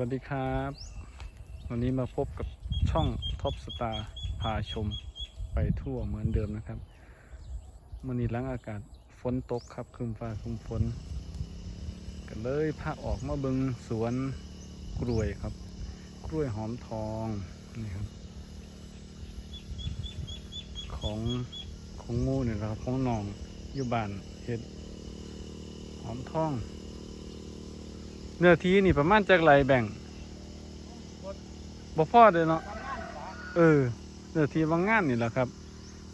วัสดีครับ วันนี้มาพบกับช่องท็อปสตาร์พาชมไปทั่วเหมือนเดิมนะครับมันนี้หลังอากาศฝนตกครับคึมฟ้าคึมฝนก็เลยพาออกมาบิงสวนกล้วยครับ กล้วยหอมทองนี่ครับ ของของหมูเนี่ยนะครับของหนองอยู่บ้านเห็ดหอมทอง เนื้อที่นี่ประมาณจากไรแบ่งบ่พอเด้อเนาะเออเนื้อที่บางงานนี่แหละครับ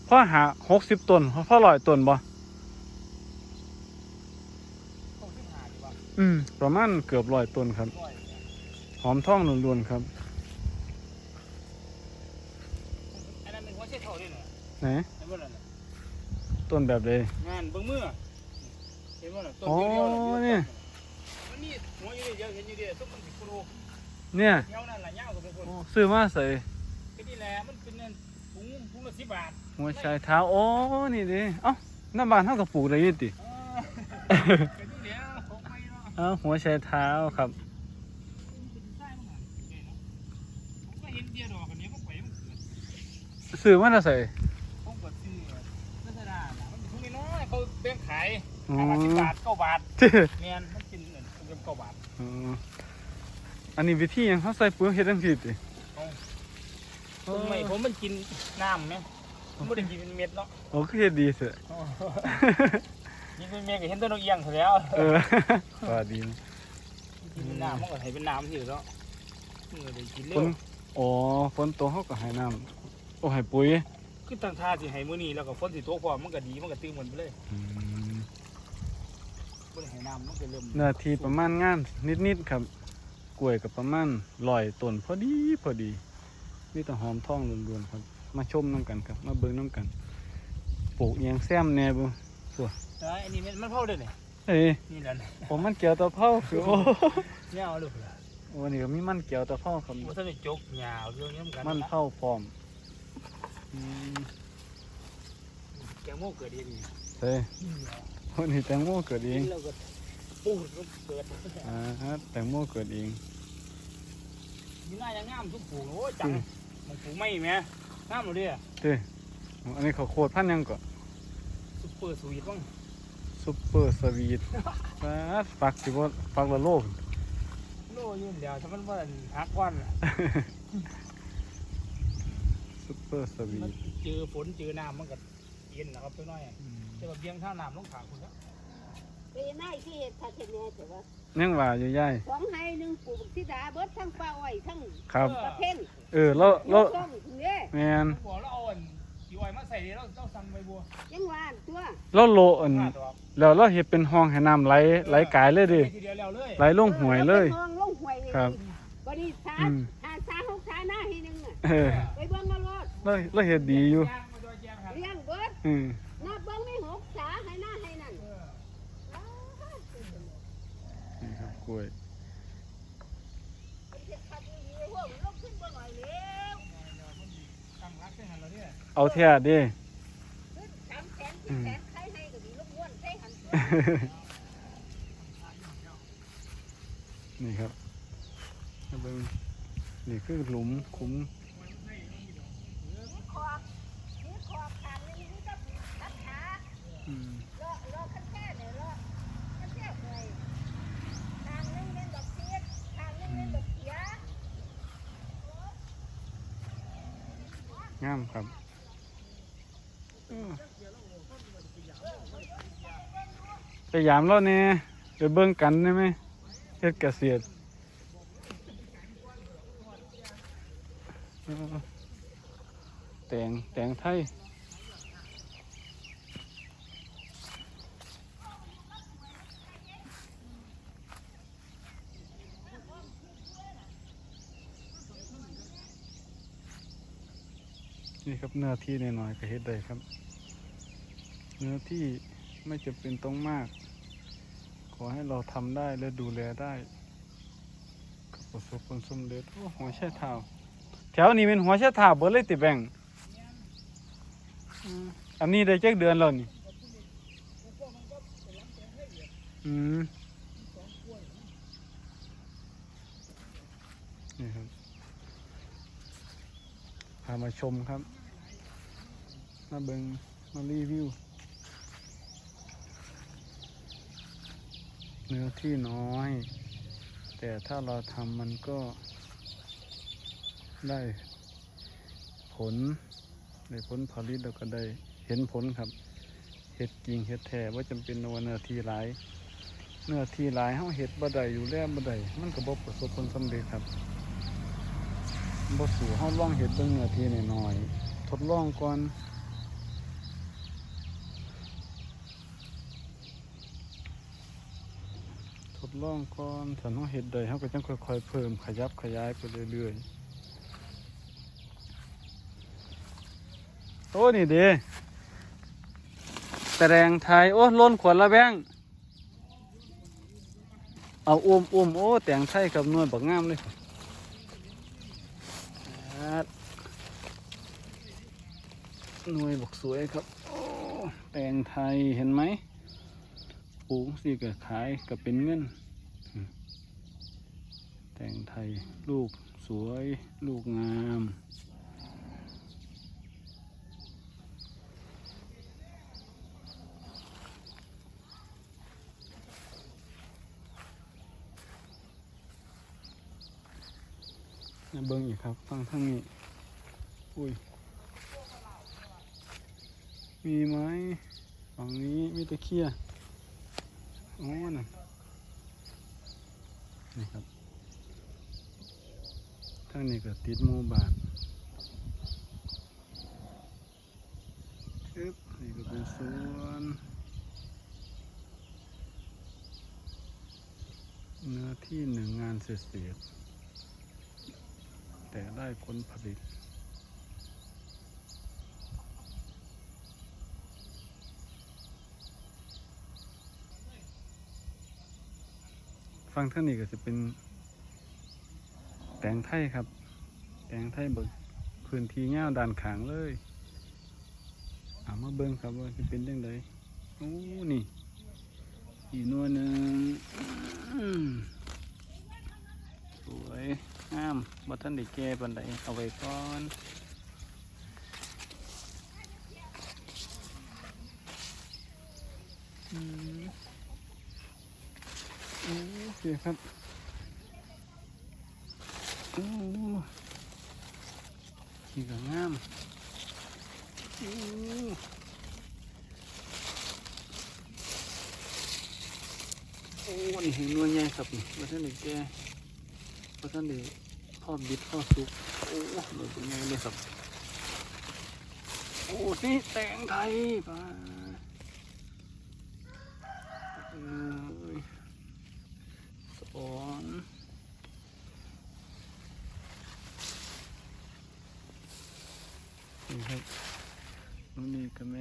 พ่อหาหกสิบต้นพ่อร้อยต้นบ่อืมประมาณเกือบร้อยต้นครับ หอมทองล้วนๆครับอันนั้นเป็นหัวเช็ดเท่านี่เหรอไหนเห็นบ่ล่ะต้นแบบใดงานเบิ่งมือเห็นบ่ล่ะต้นอ๋อเดียวๆเนี่ย มันนี่หัวอยู่เดียวเห็นอยู่เดียวต้นมันสิโคโลเนี่ยเดียวนั่นล่ะยาวกว่าเป็นคนโอ้ซื้อมาใส่ก็นี่แหละมันเป็นนั่นถุงถุงละ10บาทหัวชายเท้าโอ้นี่ดิเอ้าหน้าบ้านเท่ากับปลูกได้อยี่ติเออก็นี่แหละของไปเนาะเอ้าหัวชายเท้าครับเป็นไส้มันหั่นเด้เนาะผมก็เห็นเดียวดอกอันนี้มันไปมันเกิดซื้อมาแล้วใส่ผมก็ซื้อลักษณะน่ะมันเป็นถุงน้อยๆเขาแบ่งขายอ๋อขายมา10บาท9บาทเจ้แม่นมัน กินเงินเงิน9บาทอ๋ออันนี้วิธีหยังเขาใส่ปุ๋ยเฮ็ดจังซี่ติต้นไม้ผมมันกินน้ำไหมมันไม่ได้กินเป็นเม็ดเนาะโอ้คือเฮ็ดดีเถอะกินเป็นเม็ดก็เห็นต้นนกเอียงซะแล้วเออว่าดีนะกินเป็นน้ำมันก็ให้เป็นน้ำที่แล้วมันก็ได้กินฝเร็วนอ๋อฝนตกเขาก็ให้น้ำโอ้ให้ปุ๋ยคือตั้งท่าสิให้มื้อนี้แล้วก็ฝนสิตกพร้อมมันก็ดีมันก็ตื้มหมดไปเลยอืม บ่ได้ให้น้ำมันก็เริ่มเนื้อที่ประมาณงานนิดๆครับ กล้วยกับประมาณ100ต้นพอดีพอดีมีแต่หอมทองล้วนๆครับ มาชมน้ำกันครับ มาเบิ่งน้ำกันปลูกอิหยังแซมแหน่บ่เอ้ยอันนี้มันมันเผาเด้อนี่เอ้ยนี่แหละผมมันเกี่ยวตะเภาคือโอ้เนี่ยเอาลูกล่ะวันนี้ก็มีมันเกี่ยวตะเภาครับบ่ทันได้จกหญ้าเอาเรื่องนี้มันกันมันเผาพร้อมอืมแกงโมเกิดเองนี่เฮ้ย วันนี้แตงโมเกิดเอกิงนแล้วก็ปูดก็เกิดอ่าฮะแตงโมเกิดเองมีหน้ายังงามทุกปลูกโอ้ยจังมันปลูกไม่แม่งามเลยเด้อเด้อันนี้เขาวโคตรพันธุ์หยังก่อนซุปเปอร์สวีทบ้างซุปเปอร์สวีทฟาดฟักสิบ่ฟักละโลกโลอยืนเดียวถ้ามันว่าหักวันล่ะซุปเปอร์สวีมันทเจอฝนเจอน้ำมันก็เย็นนะครับตัวน้อย แต่ว่าเบี้ยงท่าน้ำลงขางคุณครับไปนายที่เฮ็ดผัดเฮ็ดแหน่แต่ว่ายังว่าอยู่ย่ายสองไห้หนึ่งปลูกธิดาเบิดทั้งป้าอ้อยทั้งครับตะเพ่นเออแล้วแล้วต้มเนี่ยแมนผมบอกแล้วเอาอันจีวอยมาใส่เดี๋ยวเราเราสั่งใบบัวยังว่าอันตัวแล้วโลอันห้าดอกแล้วเราเฮ็ดเป็นห้องให้น้ำไหลไหลกายเลยดิไปทีเดียวแล้วเลยไหลลงหวยเลยอออาไปมองลงหวยเลยครับวันนี้สาอืมหาสาหกสาหน้าให้หนึงอะเออไปเบิ่งเอารถเราเราเฮ็ดดีอยู่ย่างมาโดยแจ้งครับเลี้ยงเบิดอืมนับเบิ่งไม่หกสาให้หน้าให้นั่น นี่ครับ กล้วยเฮ็ดผัดดีๆพวกมันลงขึ้นบ่หน่อยแล้วตั้งรักได้หันเราเนี่ยเอาแท้เด้ขึ้นสามแสนสี่แสนใครให้ก็ดีลงม้วนใส่หันนี่ครับมาเบิ่งนี่คือหลุมคุ้ม นี่ขอบนี่ขอบทางนี้นี่ก็ตัดขา อืม รอรอขั้นแค่เนี่ยรอขั้นแค่เลยทางนึงเป็นดอกเสียดทางนึงเป็นดอกเสีย งามครับเออไปยามแล้วเนี่ยไปเบิ่งกันได้ไหมเฮ็ดเกษตรเออแตงแตงไทย นี่ครับเนื้อที่น้อยๆก็เฮ็ดได้ครับ เนื้อที่ไม่จำเป็นต้องมาก ขอให้เราทำได้และดูแลได้ก็ประสบผลสำเร็จโอ้หัวแช่เท้าแถวนี้เป็นหัวแช่เท้าเบิดเลยติแบ่งอันนี้ได้จักเดือนแล้วนี่อืมนี่ครับพามาชมครับ มาเบิงมารีวิวเนื้อที่น้อย แต่ถ้าเราทำมันก็ได้ผลได้ผลผลิตแล้วก็ได้เห็นผลครับเห็ดจริงเห็ดแท้ว่าจำเป็นว่าเนื้อที่หลายเนื้อที่หลายเฮาเห็ดบ่ได้อยู่แล้วบ่ได้มันก็บ่ประสบผลสำเร็จครับบ่สู่เฮาลองเห็ดเบิ่งเนื้อที่น้อยๆทดลองก่อน ดลองก่อนถ้าเฮาเห็ดได้เฮาก็จังค่อยๆเพิ่มขยับขยายไปเรื่อยๆโอ้นี่เด้แตงไทยโอ้ล้นขวดละแบงเอาอุ้มอุ้มโอ้แต่งไทยกับนวยบักงามเลยครับนวยบักสวยครับโอ้แตงไทยเห็นไหม ปลูกสิก็ขายก็เป็นเงิน แต่งไทยลูกสวย ลูกงามนะเบิ้งอีกครับฟังทางนี้ อุ้ย มีไหมฝั่งนี้มีตะเคียน อ๋อน่ะนี่ครับทางนี้ก็ติดหมู่บ้านทึบนี่ก็เป็นสวนเนื้อที่หนึ่งงานเศษแต่ได้ผลผลิต ฟังเท่านี้ก็จะเป็น แตงไทยครับ แตงไทยเบิกพื้นที่เงาด้านขางเลยเอามาเบิ่งครับว่าจะเป็นยังไงโอ้นี่อีกหนัวหนึ่งสวยงามบัทันได้แก่ปันใดเอาไว้ก่อนอืม โอเคครับโอ้ขี่ก็งามโอ้โอ้นี่เห็นนวลใหญ่ครับนี่มาท่านเด็กแก่มาท่านเด็กพ่อบิดพ่อสุกโอ้หนูเป็นไงเลยครับโอ้นี่แตงไทยป่า เอ้ยสองนี่ครับนู่นนี่กระแม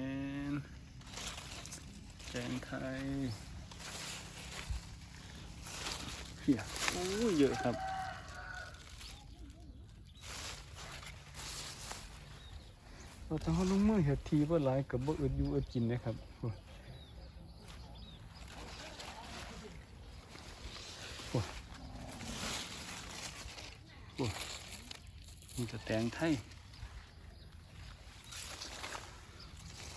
นแกงไทยเพียโอ้ยเยอะครับเราทำให้ลุงเมื่อเห็ดทีว่าหลายกับบ่อึดอยู่อึดกินนะครับโอ้ย มีแต่แตงไทย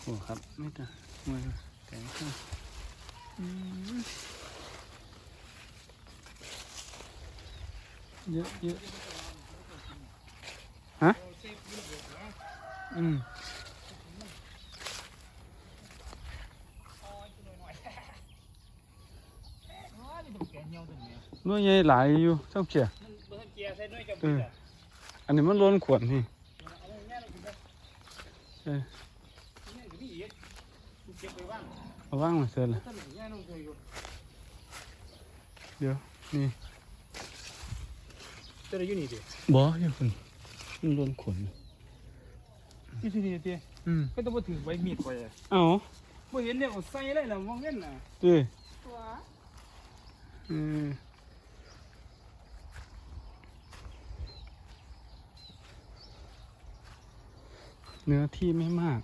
โอ้ครับไม่แต่ไม่แตงไทยเยอะเยอะฮะอืมนี่ต้องแกะเหี่ยวตัวนี้หน้วยใหญ่หลายอยู่เจ้าเขียนเบิ่งเกียร์ใส่ยกับเออ อันนี้มันล้นขวดนี่เอาไว้แม่เรากินได้เออนี่ก็มีอีกกูเก็บไปว่างเอาว่างมาเสร็จแล้วถ้าหนึ่งแย่น้องเคยอยู่เดี๋ยวนี่จะได้อยู่นี่ดิบ่อย่าคุณมันล้นขวดนี่อยู่ที่นี่ดิอืมก็ต้องมาถือใบมีดไปอะเอ้าบ่เห็นเนี่ยเอาใส่เลยนะมองเห็นน่ะเด้ตัวเออ เนื้อที่ไม่มาก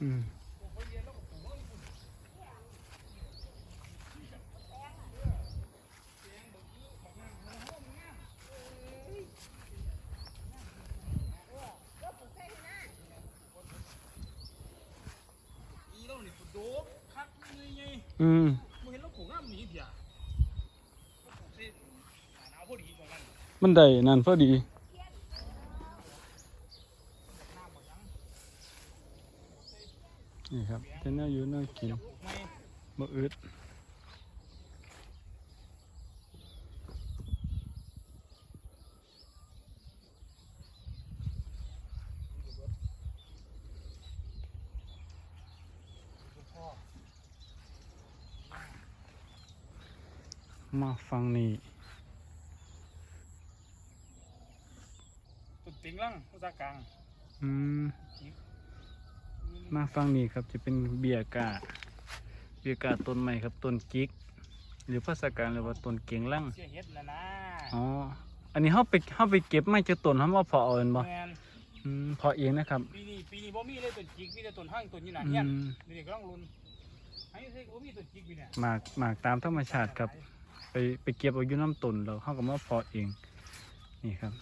อืมอืมมันได้นั่นพอดี นี่ครับจะน่าอยู่น่ากินปลูกไหมบ่อึดมาฟังนี่ตุ่ติงลังภาษากลาง อืม มาฟังนี่ครับจะเป็นเบียร์กาเบียร์กาต้นใหม่ครับต้นกิกหรือภาษากลางเรียกว่าต้นเกียงลั่งเสียเฮ็ดแล้วนะอ๋ออันนี้เฮาไปเฮาไปเก็บไม้จากต้นเฮามาเพาะเอาเองบ่แมนอืมเพาะเองนะครับปีนี้ปีนี้บ่มีเลยต้นจิกมีแต่ต้นห้างต้นยี่หนาอืเฮียนมนี่กำลังรุนไอ้เซ่บ่มีต้นจิกปีเนี่ยหมากหมากตามธรรมชาติครับ ไปไปเก็บเอาอยู่น้ำต้นแล้วเฮาก็มาเพาะเองนี่ครับ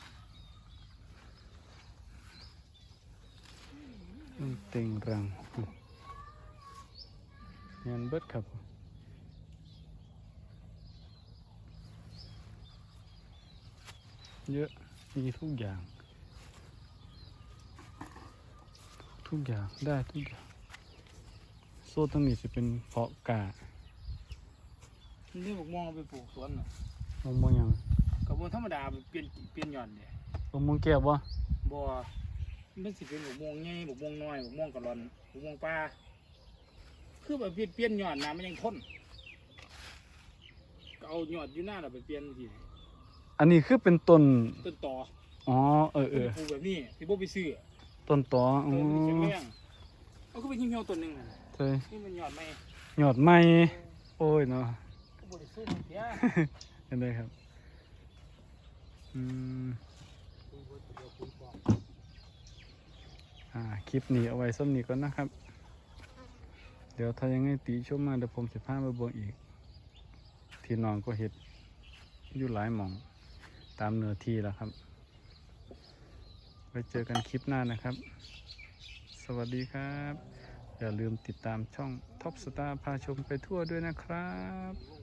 อืมเต็งรังอืมงานเบิดครับเยอะมีทุกอย่าง ทุกอย่างได้ทุกอย่าง โซ่ตรงนี้จะเป็นเพาะกานี่บอกมองเอาไปปลูกสวนน่ะมะม่วงหยังกับบ่ธรรมดาเปลี่ยนเปลี่ยนหย่อนเด้มะม่วงแก้วบ่บ่ มันสิเป็นบกม่วงใหญ่บกม่วงน้อยบกม่วงกะลอนบกม่วงปลาคือแบบเปลี่ยนเปลี่ยนหย่อนนะมันยังทนก็เอาหยอดอยู่หน้าเราไปเปลี่ยนทีอันนี้คือเป็นต้น ต้นต่ออ๋อ เออเออปลูกแบบนี้ที่บ่ไปซื้อต้นตออ๋ต้อนนี้แข็งแรงเอาก็ไปหิ้วๆต้นหนึงน่ะใช่นี่มันหยอดไหมหยอดไม้โอ้ยเนาะก็บ่ได้สู้เสียเห็นได้ครับ อืม คุยบ่เดี๋ยวคุยก่อน อ่าคลิปนี้เอาไว้ส้มนี้ก่อนนะครับ เดี๋ยวถ้ายังไงตีชมมาเดี๋ยวผมจะพาไปเบิ่งอีก ที่นองก็เห็ดอยู่หลายหม่องตามเนื้อที่แล้วครับ ไว้เจอกันคลิปหน้านะครับ สวัสดีครับ อย่าลืมติดตามช่องท็อปสตาร์พาชมไปทั่วด้วยนะครับ